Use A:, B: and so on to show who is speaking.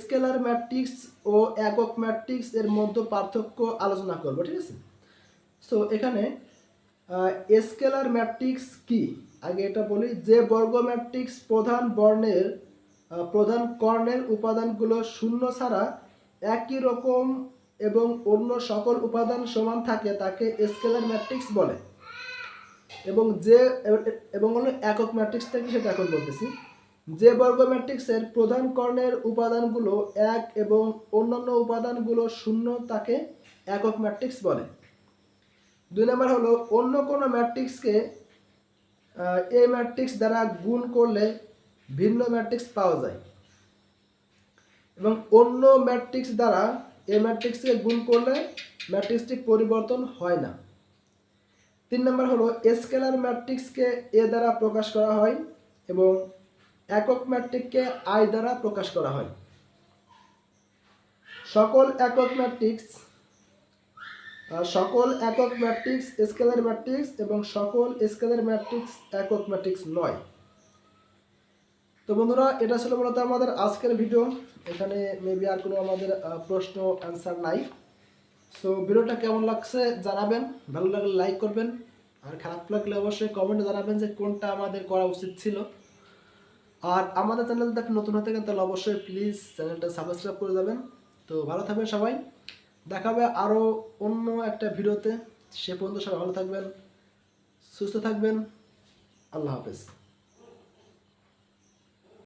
A: Scalar matrix ও একক matrix এর মধ্যে পার্থক্য আলোচনা করব, ঠিক আছে? সো এখানে স্কেলার ম্যাট্রিক্স কি? আগে এটা বলি, যে বর্গ ম্যাট্রিক্স প্রধান বর্ণের প্রধান কর্ণের উপাদানগুলো শূন্য ছাড়া একই রকম এবং অন্য সকল উপাদান সমান থাকে, তাকে স্কেলার ম্যাট্রিক্স বলে। এবং যে, এবং হলো একক ম্যাট্রিক্স থেকে সেটা এখন বলতেছি। যে বর্গ ম্যাট্রিক্সের প্রধান কর্ণের উপাদানগুলো এক এবং অন্যান্য উপাদানগুলো শূন্য তাকে একক ম্যাট্রিক্স বলে। দুই নম্বর হলো, অন্য কোনো ম্যাট্রিক্সকে এই ম্যাট্রিক্স দ্বারা গুণ করলে ভিন্ন ম্যাট্রিক্স পাওয়া যায়। এবং অন্য ম্যাট্রিক্স দ্বারা এই ম্যাট্রিক্সকে গুণ করলে ম্যাট্রিক্সটি পরিবর্তন হয় না। তিন নম্বর হলো, স্কেলার ম্যাট্রিক্সকে এ দ্বারা প্রকাশ করা হয় এবং একক ম্যাট্রিককে আই দ্বারা প্রকাশ করা হয়। সকল একক ম্যাট্রিক্স সকল একক ম্যাট্রিক্স স্কেলার ম্যাট্রিক্স এবং সকল স্কেলার ম্যাট্রিক্স একক ম্যাট্রিক্স নয়। তো বন্ধুরা, এটা ছিল মূলত আমাদের আজকের ভিডিও। এখানে মেবি আর কোনো আমাদের প্রশ্ন অ্যান্সার নাই। সো ভিডিওটা কেমন লাগছে জানাবেন। ভালো লাগলে লাইক করবেন। আর খারাপ লাগলে অবশ্যই কমেন্টে জানাবেন যে কোনটা আমাদের করা উচিত ছিল। আর আমাদের চ্যানেল আপনি নতুন হতে থাকেন, তাহলে অবশ্যই প্লিজ চ্যানেলটা সাবস্ক্রাইব করে যাবেন। তো ভালো থাকবেন সবাই। দেখা হবে আরও অন্য একটা ভিডিওতে। সে পর্যন্ত সবাই ভালো থাকবেন, সুস্থ থাকবেন। আল্লাহ হাফেজ।